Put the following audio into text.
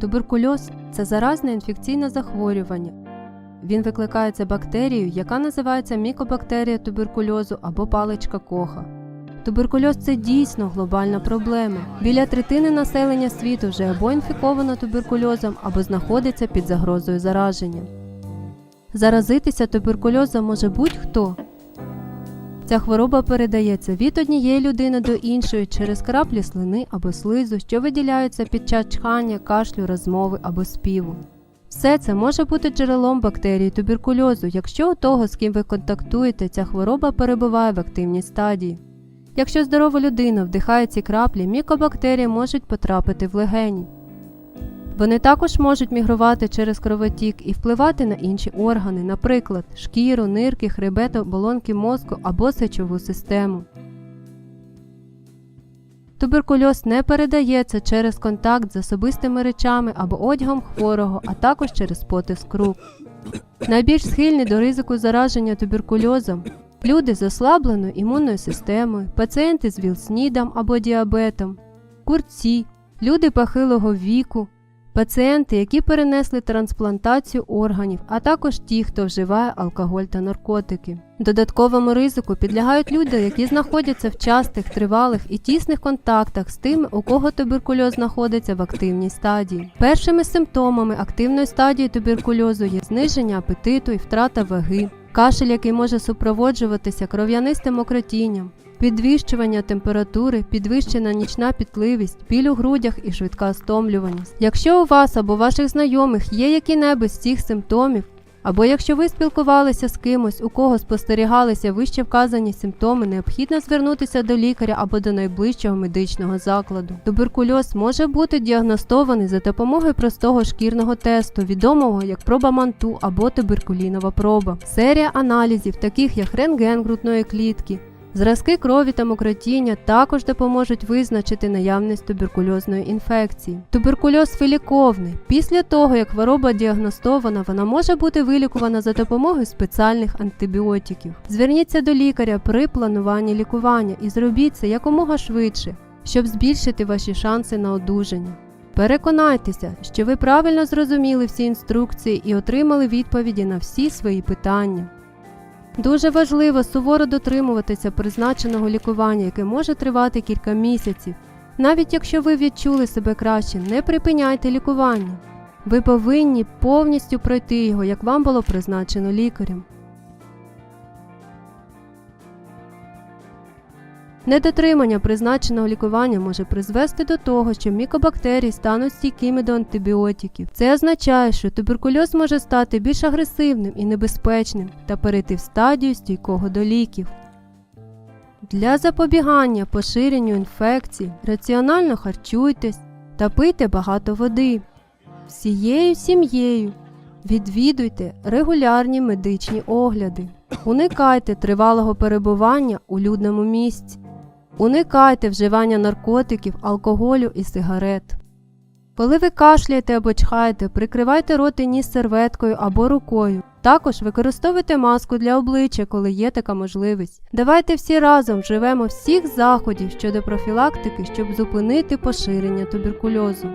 Туберкульоз це заразне інфекційне захворювання. Він викликається бактерією, яка називається мікобактерія туберкульозу або паличка коха. Туберкульоз це дійсно глобальна проблема. Біля третини населення світу вже або інфіковано туберкульозом, або знаходиться під загрозою зараження. Заразитися туберкульозом може будь-хто. Ця хвороба передається від однієї людини до іншої через краплі слини або слизу, що виділяються під час чхання, кашлю, розмови або співу. Все це може бути джерелом бактерії туберкульозу, якщо у того, з ким ви контактуєте, ця хвороба перебуває в активній стадії. Якщо здорова людина вдихає ці краплі, мікобактерії можуть потрапити в легені. Вони також можуть мігрувати через кровотік і впливати на інші органи, наприклад, шкіру, нирки, хребет, оболонки мозку або сечову систему. Туберкульоз не передається через контакт з особистими речами або одягом хворого, а також через потиск рук. Найбільш схильні до ризику зараження туберкульозом люди з ослабленою імунною системою, пацієнти з ВІЛ-СНІДом або діабетом, курці, люди похилого віку, пацієнти, які перенесли трансплантацію органів, а також ті, хто вживає алкоголь та наркотики. Додатковому ризику підлягають люди, які знаходяться в частих, тривалих і тісних контактах з тими, у кого туберкульоз знаходиться в активній стадії. Першими симптомами активної стадії туберкульозу є зниження апетиту і втрата ваги, кашель, який може супроводжуватися кров'янистим окротінням, підвищування температури, підвищена нічна пітливість, біль у грудях і швидка стомлюваність. Якщо у вас або ваших знайомих є які-небудь з цих симптомів, або якщо ви спілкувалися з кимось, у кого спостерігалися вище вказані симптоми, необхідно звернутися до лікаря або до найближчого медичного закладу. Туберкульоз може бути діагностований за допомогою простого шкірного тесту, відомого як проба манту або туберкулінова проба. Серія аналізів, таких як рентген грудної клітки, Зразки крові та мокротіння також допоможуть визначити наявність туберкульозної інфекції. Туберкульоз виліковний. Після того, як хвороба діагностована, вона може бути вилікувана за допомогою спеціальних антибіотиків. Зверніться до лікаря при плануванні лікування і зробіть це якомога швидше, щоб збільшити ваші шанси на одужання. Переконайтеся, що ви правильно зрозуміли всі інструкції і отримали відповіді на всі свої питання. Дуже важливо суворо дотримуватися призначеного лікування, яке може тривати кілька місяців. Навіть якщо ви відчули себе краще, не припиняйте лікування. Ви повинні повністю пройти його, як вам було призначено лікарем. Недотримання призначеного лікування може призвести до того, що мікобактерії стануть стійкими до антибіотиків. Це означає, що туберкульоз може стати більш агресивним і небезпечним та перейти в стадію стійкого до ліків. Для запобігання поширенню інфекцій раціонально харчуйтесь та пийте багато води. Всією сім'єю відвідуйте регулярні медичні огляди. Уникайте тривалого перебування у людному місці. Уникайте вживання наркотиків, алкоголю і сигарет. Коли ви кашляєте або чхаєте, прикривайте рот і ніс серветкою або рукою. Також використовуйте маску для обличчя, коли є така можливість. Давайте всі разом вживемо всіх заходів щодо профілактики, щоб зупинити поширення туберкульозу.